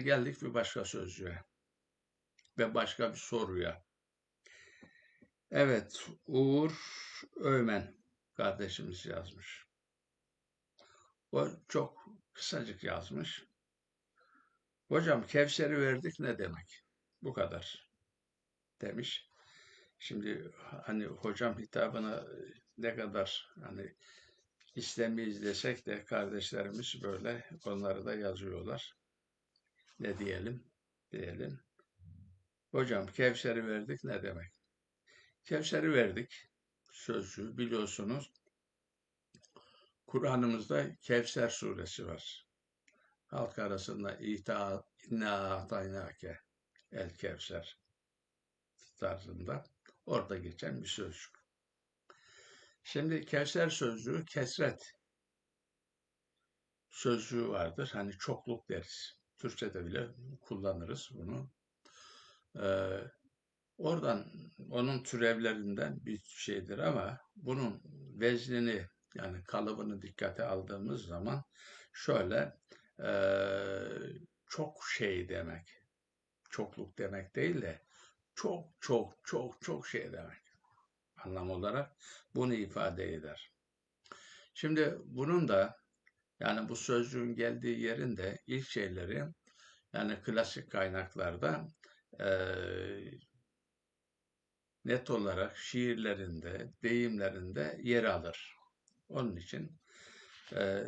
Geldik bir başka sözcüğe ve başka bir soruya. Evet, Uğur Öğmen kardeşimiz yazmış. O çok kısacık yazmış. Hocam Kevser'i verdik ne demek? Bu kadar demiş. Şimdi hani hocam hitabına ne kadar hani istemeyiz desek de kardeşlerimiz böyle onları da yazıyorlar. Ne diyelim? Diyelim. Hocam Kevser'i verdik ne demek? Kevser'i verdik sözcüğü biliyorsunuz. Kur'an'ımızda Kevser suresi var. Halk arasında İta inna ataynake el Kevser tarzında orada geçen bir sözcük. Şimdi Kevser sözcüğü kesret sözcüğü vardır. Hani çokluk deriz. Türkçe'de bile kullanırız bunu. Ee, oradan onun türevlerinden bir şeydir ama bunun veznini yani kalıbını dikkate aldığımız zaman şöyle e, çok şey demek. Çokluk demek değil de çok çok çok çok şey demek anlam olarak bunu ifade eder. Şimdi bunun da yani bu sözcüğün geldiği yerin de ilk şeyleri yani klasik kaynaklarda e, net olarak şiirlerinde, deyimlerinde yer alır. Onun için e,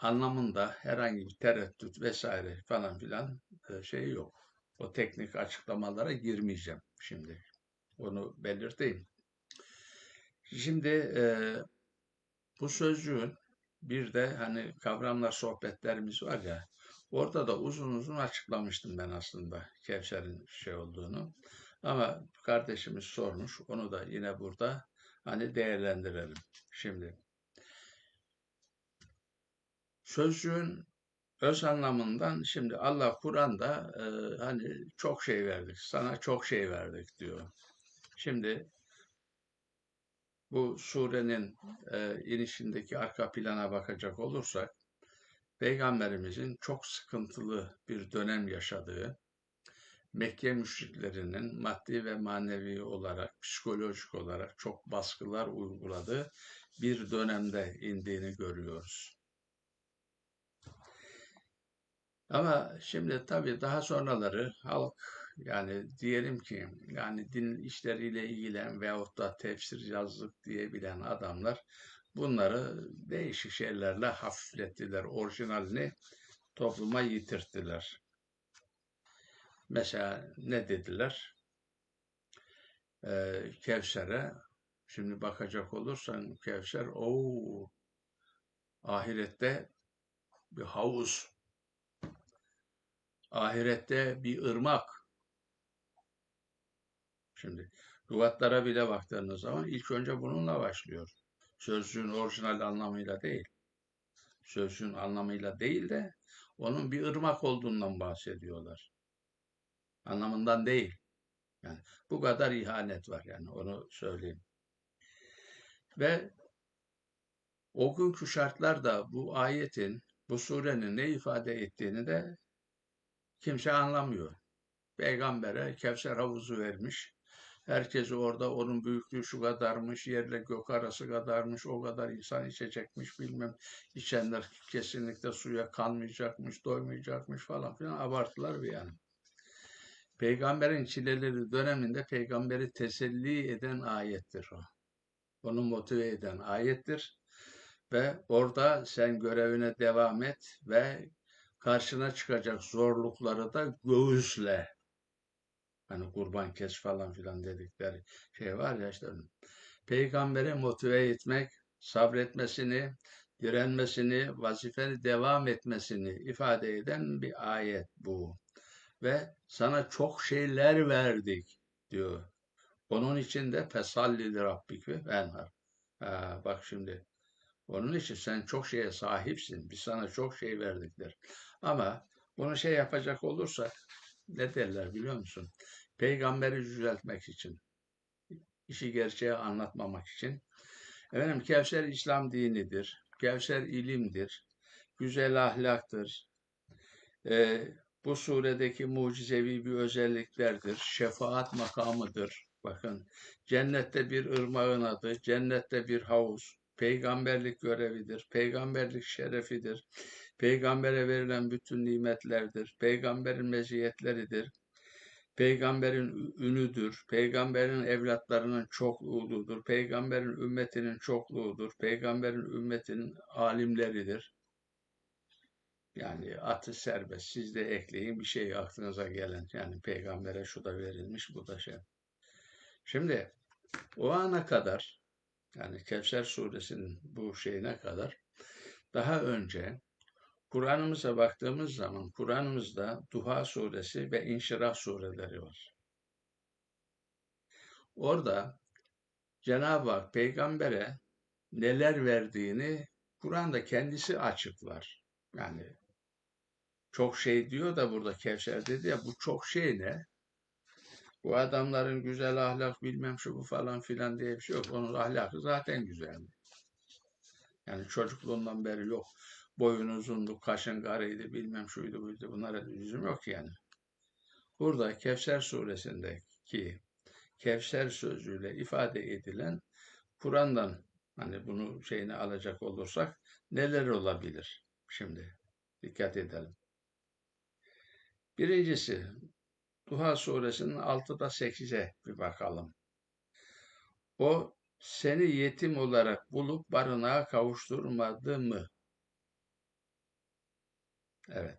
anlamında herhangi bir tereddüt vesaire falan filan e, şey yok. O teknik açıklamalara girmeyeceğim şimdi. Onu belirteyim. Şimdi e, bu sözcüğün bir de hani kavramlar sohbetlerimiz var ya orada da uzun uzun açıklamıştım ben aslında Kevser'in şey olduğunu. Ama kardeşimiz sormuş. Onu da yine burada hani değerlendirelim. Şimdi sözcüğün öz anlamından şimdi Allah Kur'an'da e, hani çok şey verdik. Sana çok şey verdik diyor. Şimdi bu surenin e, inişindeki arka plana bakacak olursak, Peygamberimizin çok sıkıntılı bir dönem yaşadığı, Mekke müşriklerinin maddi ve manevi olarak, psikolojik olarak çok baskılar uyguladığı bir dönemde indiğini görüyoruz. Ama şimdi tabii daha sonraları halk yani diyelim ki yani din işleriyle ilgilen veyahut da tefsir yazdık diyebilen adamlar bunları değişik şeylerle hafiflettiler. Orijinalini topluma yitirttiler. Mesela ne dediler? Ee, Kevser'e şimdi bakacak olursan Kevser o ahirette bir havuz ahirette bir ırmak Şimdi lügatlara bile baktığınız zaman ilk önce bununla başlıyor. Sözcüğün orijinal anlamıyla değil. Sözcüğün anlamıyla değil de onun bir ırmak olduğundan bahsediyorlar. Anlamından değil. Yani bu kadar ihanet var yani onu söyleyeyim. Ve o günkü şartlarda bu ayetin, bu surenin ne ifade ettiğini de kimse anlamıyor. Peygamber'e Kevser havuzu vermiş. Herkes orada onun büyüklüğü şu kadarmış, yerle gök arası kadarmış, o kadar insan içecekmiş bilmem. içenler kesinlikle suya kanmayacakmış, doymayacakmış falan filan abartılar bir yani. Peygamberin çileleri döneminde peygamberi teselli eden ayettir o. Onu motive eden ayettir. Ve orada sen görevine devam et ve karşına çıkacak zorlukları da göğüsle Hani kurban kes falan filan dedikleri şey var ya işte peygamberi motive etmek, sabretmesini, direnmesini, vazifeni devam etmesini ifade eden bir ayet bu. Ve sana çok şeyler verdik diyor. Onun için de fesalli rabbik ve enhar. Ha, bak şimdi onun için sen çok şeye sahipsin. Biz sana çok şey verdikler. Ama bunu şey yapacak olursak ne derler biliyor musun? Peygamberi yüceltmek için, işi gerçeğe anlatmamak için. Efendim Kevser İslam dinidir. Kevser ilimdir. Güzel ahlaktır. e, bu suredeki mucizevi bir özelliklerdir. Şefaat makamıdır. Bakın cennette bir ırmağın adı, cennette bir havuz, peygamberlik görevidir, peygamberlik şerefidir, peygambere verilen bütün nimetlerdir, peygamberin meziyetleridir, peygamberin ünüdür, peygamberin evlatlarının çokluğudur, peygamberin ümmetinin çokluğudur, peygamberin ümmetinin alimleridir. Yani atı serbest. Siz de ekleyin bir şey aklınıza gelen. Yani peygambere şu da verilmiş, bu da şey. Şimdi o ana kadar yani Kevser suresinin bu şeyine kadar daha önce Kur'an'ımıza baktığımız zaman Kur'an'ımızda Duha suresi ve İnşirah sureleri var. Orada Cenab-ı Hak peygambere neler verdiğini Kur'an'da kendisi açıklar. Yani çok şey diyor da burada Kevser dedi ya bu çok şey ne? Bu adamların güzel ahlak bilmem şu bu falan filan diye bir şey yok. Onun ahlakı zaten güzeldi. Yani çocukluğundan beri yok. Boyun uzundu, kaşın karıydı, bilmem şuydu buydu. Bunlara yüzüm yok yani. Burada Kevser suresindeki Kevser sözüyle ifade edilen Kur'an'dan hani bunu şeyini alacak olursak neler olabilir? Şimdi dikkat edelim. Birincisi Duha suresinin 6'da 8'e bir bakalım. O seni yetim olarak bulup barınağa kavuşturmadı mı? Evet.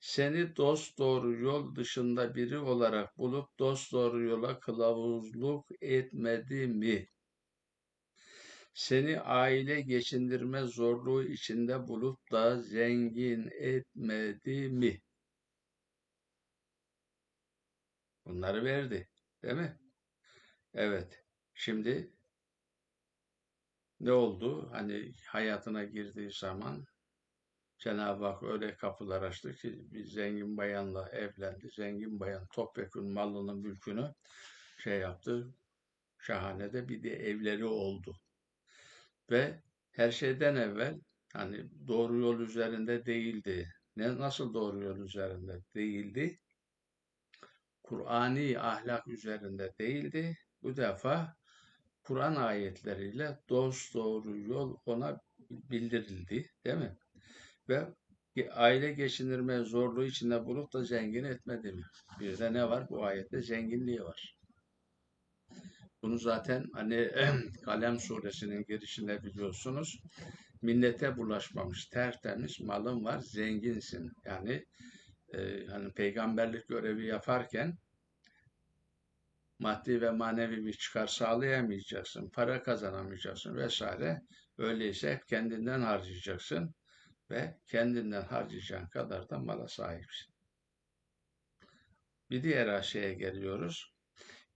Seni dost doğru yol dışında biri olarak bulup dost doğru yola kılavuzluk etmedi mi? Seni aile geçindirme zorluğu içinde bulup da zengin etmedi mi? Bunları verdi. Değil mi? Evet. Şimdi ne oldu? Hani hayatına girdiği zaman Cenab-ı Hak öyle kapılar açtı ki bir zengin bayanla evlendi. Zengin bayan topyekun malının mülkünü şey yaptı. Şahane de bir de evleri oldu. Ve her şeyden evvel hani doğru yol üzerinde değildi. Ne nasıl doğru yol üzerinde değildi? Kur'ani ahlak üzerinde değildi. Bu defa Kur'an ayetleriyle dost doğru yol ona bildirildi, değil mi? Ve aile geçindirme zorluğu içinde bulup da zengin etmedi mi? Bir de ne var? Bu ayette zenginliği var. Bunu zaten hani Kalem suresinin girişinde biliyorsunuz. Minnete bulaşmamış, tertemiz malın var, zenginsin. Yani e, hani peygamberlik görevi yaparken maddi ve manevi bir çıkar sağlayamayacaksın, para kazanamayacaksın vesaire. Öyleyse hep kendinden harcayacaksın ve kendinden harcayacağın kadar da mala sahipsin. Bir diğer aşağıya geliyoruz.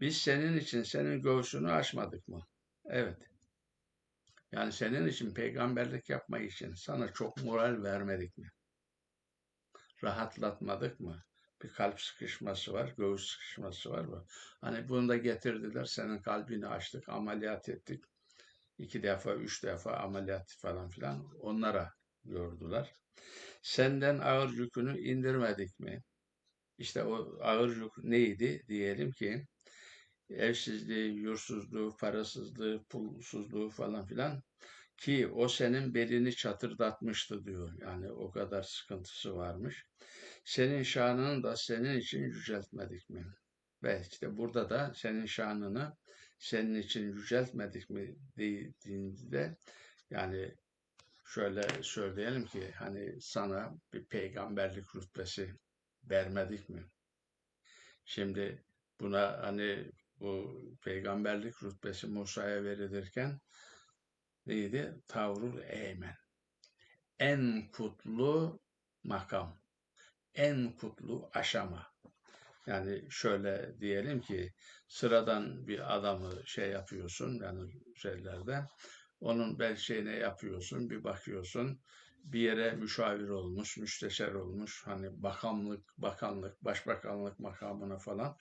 Biz senin için senin göğsünü açmadık mı? Evet. Yani senin için peygamberlik yapmak için sana çok moral vermedik mi? Rahatlatmadık mı? Bir kalp sıkışması var, göğüs sıkışması var. mı? Hani bunu da getirdiler, senin kalbini açtık, ameliyat ettik. İki defa, üç defa ameliyat falan filan onlara gördüler. Senden ağır yükünü indirmedik mi? İşte o ağır yük neydi? Diyelim ki evsizliği, yursuzluğu, parasızlığı, pulsuzluğu falan filan ki o senin belini çatırdatmıştı diyor. Yani o kadar sıkıntısı varmış. Senin şanını da senin için yüceltmedik mi? Ve işte burada da senin şanını senin için yüceltmedik mi dediğinde yani şöyle söyleyelim ki hani sana bir peygamberlik rütbesi vermedik mi? Şimdi buna hani bu peygamberlik rütbesi Musa'ya verilirken neydi? Tavrul Eymen. En kutlu makam. En kutlu aşama. Yani şöyle diyelim ki sıradan bir adamı şey yapıyorsun yani şeylerde onun bel şeyine yapıyorsun bir bakıyorsun bir yere müşavir olmuş, müsteşar olmuş, hani bakanlık, bakanlık, başbakanlık makamına falan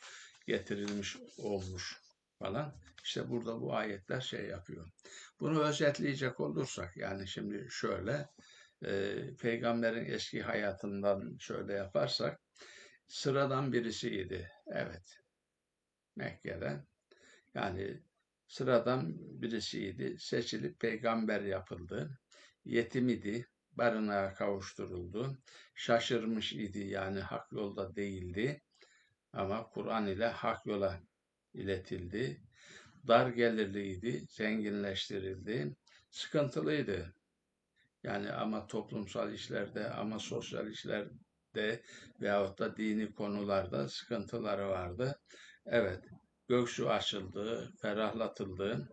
getirilmiş olmuş falan. İşte burada bu ayetler şey yapıyor. Bunu özetleyecek olursak yani şimdi şöyle e, peygamberin eski hayatından şöyle yaparsak sıradan birisiydi. Evet. Mekke'de. Yani sıradan birisiydi. Seçilip peygamber yapıldı. Yetim idi. Barınağa kavuşturuldu. Şaşırmış idi yani hak yolda değildi. Ama Kur'an ile hak yola iletildi. Dar gelirliydi, zenginleştirildi. Sıkıntılıydı. Yani ama toplumsal işlerde ama sosyal işlerde veyahut da dini konularda sıkıntıları vardı. Evet, göğsü açıldı, ferahlatıldı,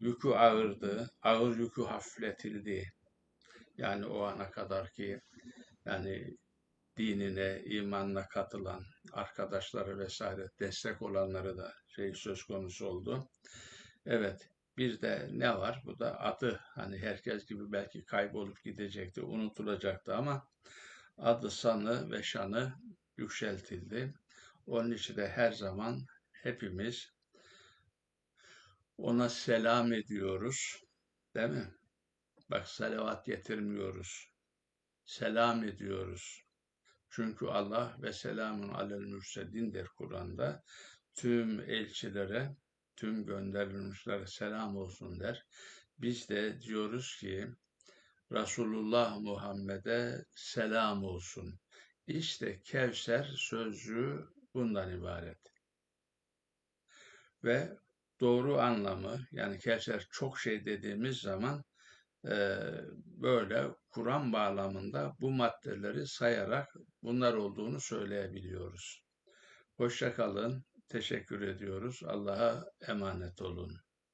yükü ağırdı, ağır yükü hafifletildi. Yani o ana kadar ki yani dinine, imanına katılan arkadaşları vesaire destek olanları da şey söz konusu oldu. Evet, bir de ne var? Bu da adı. Hani herkes gibi belki kaybolup gidecekti, unutulacaktı ama adı, sanı ve şanı yükseltildi. Onun için de her zaman hepimiz ona selam ediyoruz. Değil mi? Bak salavat getirmiyoruz. Selam ediyoruz. Çünkü Allah ve selamun alel mürselin der Kur'an'da. Tüm elçilere, tüm gönderilmişlere selam olsun der. Biz de diyoruz ki Resulullah Muhammed'e selam olsun. İşte Kevser sözcüğü bundan ibaret. Ve doğru anlamı yani Kevser çok şey dediğimiz zaman e, böyle Kur'an bağlamında bu maddeleri sayarak bunlar olduğunu söyleyebiliyoruz. Hoşça kalın, teşekkür ediyoruz. Allah'a emanet olun.